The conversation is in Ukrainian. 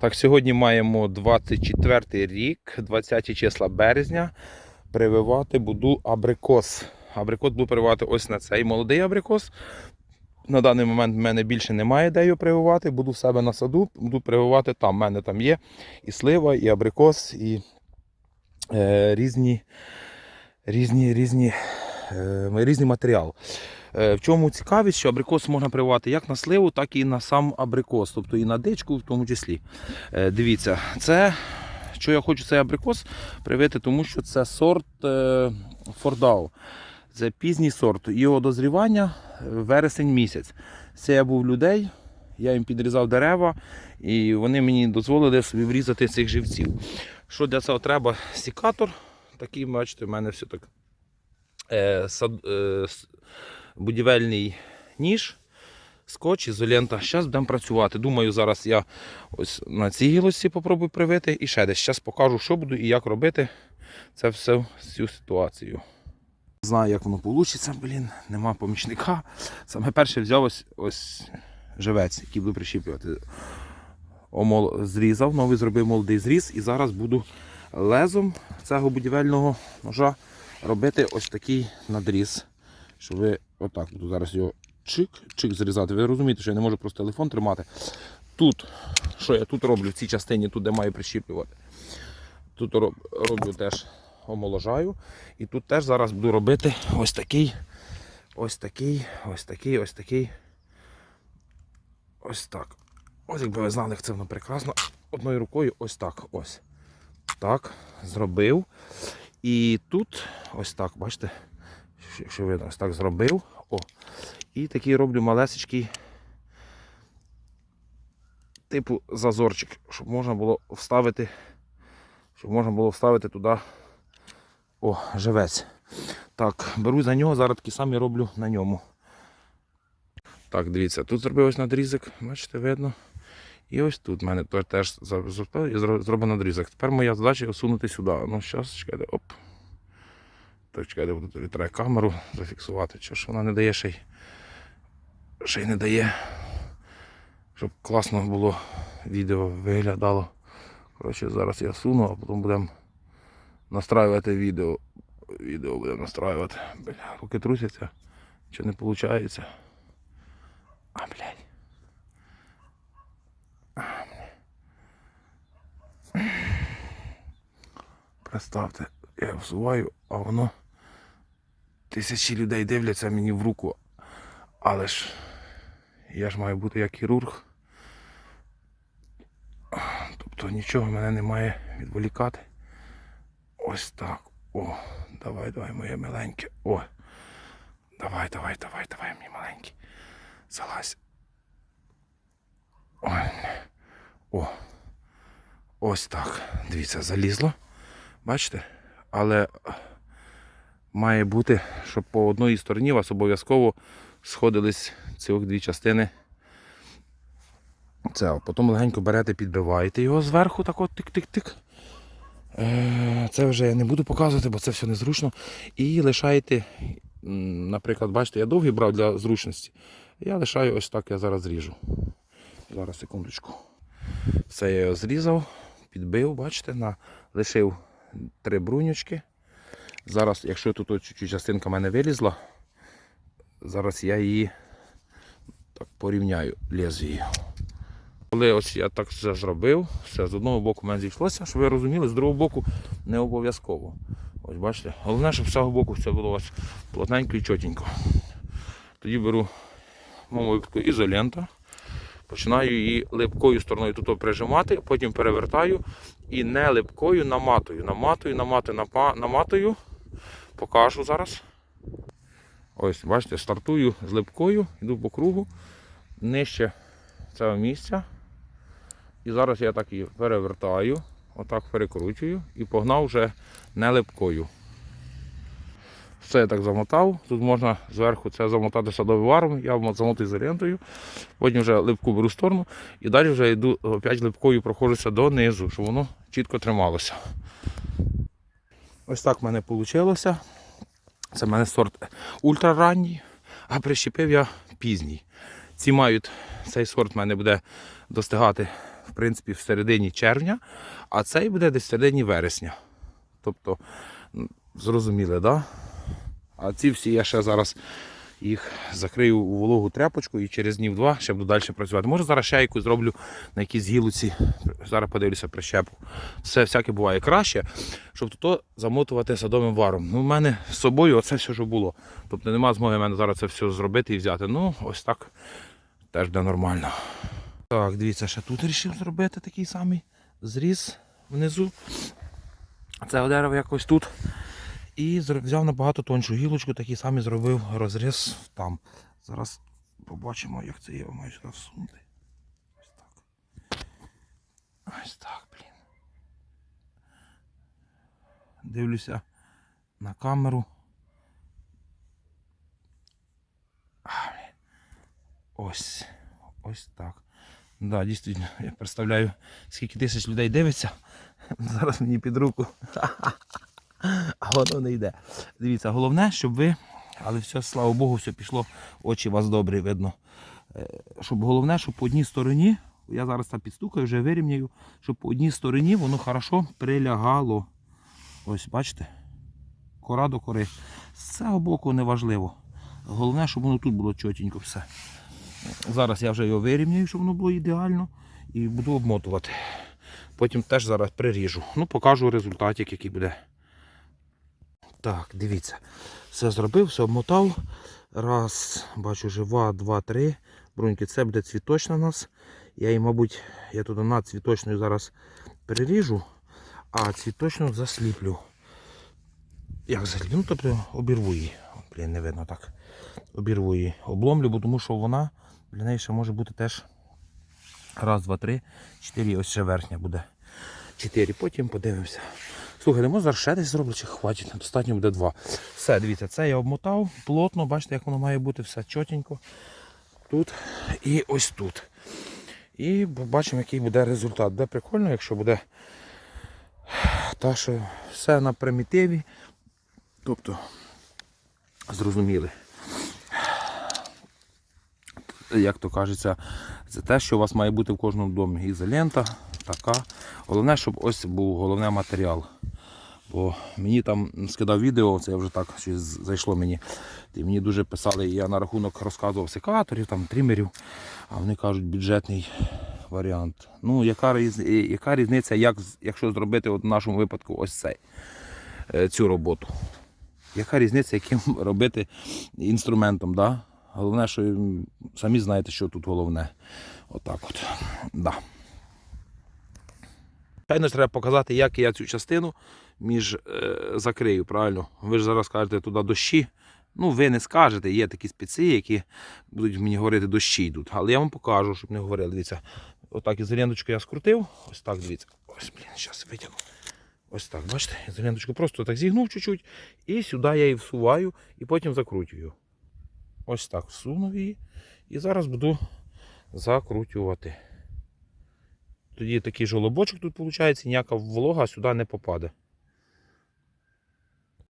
Так, сьогодні маємо 24 рік, 20 числа березня. Прививати буду абрикос. Абрикос буду прививати ось на цей молодий абрикос. На даний момент в мене більше немає де його прививати. Буду в себе на саду, буду прививати там. У мене там є і слива, і абрикос, і е, різні, різні, різні, е, різний матеріал. Е, В чому цікавість, що абрикос можна прививати як на сливу, так і на сам абрикос, тобто і на дичку в тому числі. Е, Дивіться, це, що я хочу цей абрикос привити, тому що це сорт е, Фордау. Це пізній сорт. Його дозрівання вересень місяць. Це я був людей, я їм підрізав дерева, і вони мені дозволили собі врізати цих живців. Що для цього треба? Сікатор. Такий, бачите, в мене все так. Е, сад, е, будівельний ніж, скотч, ізолента. Зараз будемо працювати. Думаю, зараз я ось на цій гілочці попробую привити і ще десь. Зараз покажу, що буду і як робити це все цю ситуацію. Знаю, як воно вийде, блін, нема помічника. Саме перше взяв ось, ось живець, який буду прищіплювати. Омол зрізав, новий зробив молодий зріз, і зараз буду лезом цього будівельного ножа робити ось такий надріз. Що ви отак буду зараз його чик-чик зрізати. Ви розумієте, що я не можу просто телефон тримати. Тут, що я тут роблю в цій частині, тут де маю прищіплювати. Тут роб- роблю теж омоложаю. І тут теж зараз буду робити ось такий, ось такий, ось такий, ось такий. Ось так. Ось якби ви знали, як це воно прекрасно. Одною рукою ось так. Ось. Так, зробив. І тут ось так, бачите, якщо видно, ось так зробив. О. І такий роблю малесечкий, типу зазорчик, щоб можна було вставити, щоб можна було вставити туди о, живець. Так, беру за нього, зараз такі самі роблю на ньому. Так, дивіться, тут зробив ось надрізок, бачите, видно. І ось тут в мене теж за- зробив і зро- зробив надрізок. Тепер моя задача сунути сюди. Ну, зараз, чекайте, оп. Так, чекайте, буду тобі треба камеру зафіксувати. Чи ж вона не дає ще й. Ще й не дає. Щоб класно було відео виглядало. Коротше, зараз я суну, а потім будемо настраювати відео. Відео будемо настраювати. Бля, руки трусяться. Чи не виходить? А, блядь. Представте, я всуваю, а воно тисячі людей дивляться мені в руку. Але ж я ж маю бути як хірург. Тобто нічого мене не має відволікати. Ось так. О, давай, давай, моє миленьке. О. Давай, давай, давай, давай, мій маленький. Залазь. Ой. О. Ось так. Дивіться, залізло. Бачите? Але має бути, щоб по одній стороні у вас обов'язково сходились ці дві частини. Це, потім легенько берете, підбиваєте його зверху, так от тик-тик-тик. Е, Це вже я не буду показувати, бо це все незручно. І лишаєте, наприклад, бачите, я довгий брав для зручності. Я лишаю ось так, я зараз зріжу. Зараз секундочку. Все я його зрізав, підбив, бачите, на, лишив три брунючки. Зараз, якщо тут от чуть-чуть частинка в мене вилізла, зараз я її так порівняю лезвією. Коли ось я так все зробив, все з одного боку мене зійшлося, щоб ви розуміли, з другого боку не обов'язково. Ось бачите, головне, щоб з цього боку все було вас плотненько і чотенько. Тоді беру мову випадку ізолента, починаю її липкою стороною тут прижимати, потім перевертаю і не липкою наматую. Наматую, наматую, напа- наматую. Покажу зараз. Ось, бачите, стартую з липкою, йду по кругу, нижче цього місця. І зараз я так її перевертаю, отак перекручую і погнав вже не липкою. Все я так замотав. Тут можна зверху це замотати садовим варом, я замотую ізолентою, потім вже липку беру в сторону і далі вже йду опять липкою проходжуся донизу, щоб воно чітко трималося. Ось так в мене вийшло. Це в мене сорт ультраранній, а прищепив я пізній. Ці мають, цей сорт в мене буде достигати в принципі, в середині червня, а цей буде десь в середині вересня. Тобто, зрозуміли, зрозуміли, да? А ці всі я ще зараз їх закрию у вологу тряпочку і через днів два ще буду далі працювати. Може зараз ще якусь зроблю на якійсь гілоці. Зараз подивлюся прищепу. Все всяке буває краще, щоб тут замотувати садовим варом. Ну, в мене з собою оце все, що було. Тобто нема змоги в мене зараз це все зробити і взяти. Ну, ось так теж буде нормально. Так, дивіться, ще тут вирішив зробити такий самий зріз внизу. Це дерево якось тут. І взяв набагато тоншу гілочку, такий самий зробив розріз там. Зараз побачимо, як це я маю сюди всунути. Ось так. Ось так, блін. Дивлюся на камеру. Ось. Ось так. Да, дійсно, я представляю, скільки тисяч людей дивиться. Зараз мені під руку. Воно не йде. Дивіться, головне, щоб ви, але все, слава Богу, все пішло, очі вас добрі видно. Е, Щоб головне, щоб по одній стороні, я зараз там підстукаю, вже вирівняю, щоб по одній стороні воно хорошо прилягало. Ось, бачите? Кора до кори. З цього боку не важливо. Головне, щоб воно тут було чотенько все. Зараз я вже його вирівняю, щоб воно було ідеально. І буду обмотувати. Потім теж зараз приріжу. Ну, покажу результатик, який буде. Так, дивіться. Все зробив, все обмотав. Раз, бачу, жива, два, три. Бруньки, це буде цвіточна у нас. Я її, мабуть, я туди над цвіточною зараз переріжу, а цвіточну засліплю. Як засліплю? Ну, тобто обірву її. Блін, не видно так. Обірву її. Обломлю, тому що вона для неї ще може бути теж раз, два, три, чотири. Ось ще верхня буде. Чотири. Потім подивимося. Слухайте, може зараз ще десь зроблю, чи хватить, достатньо буде два. Все, дивіться, це я обмотав плотно, бачите, як воно має бути, все чотенько. Тут і ось тут. І побачимо, який буде результат. Буде прикольно, якщо буде та, що все на примітиві. Тобто, зрозуміли. Як то кажеться, це те, що у вас має бути в кожному домі. Ізолента, така. Головне, щоб ось був головний матеріал. Бо мені там скидав відео, це вже так щось зайшло мені. І мені дуже писали, я на рахунок розказував секаторів, там, трімерів, а вони кажуть, бюджетний варіант. Ну, яка, яка різниця, як, якщо зробити от в нашому випадку ось цей, е, цю роботу? Яка різниця, яким робити інструментом? Да? Головне, що самі знаєте, що тут головне. Отак от. Да. Звичайно, треба показати, як я цю частину між е, закрию, правильно? Ви ж зараз кажете туди дощі. Ну, ви не скажете, є такі спеці, які будуть мені говорити, дощі йдуть. Але я вам покажу, щоб не говорили. Дивіться, отак ізоленточку я скрутив. Ось так, дивіться. Ось, блін, зараз витягну. Ось так, бачите, ізоленточку просто так зігнув чуть-чуть. І сюди я її всуваю і потім закручую. Ось так всунув її. І зараз буду закручувати. Тоді такий жолобочок тут виходить, ніяка волога сюди не попаде.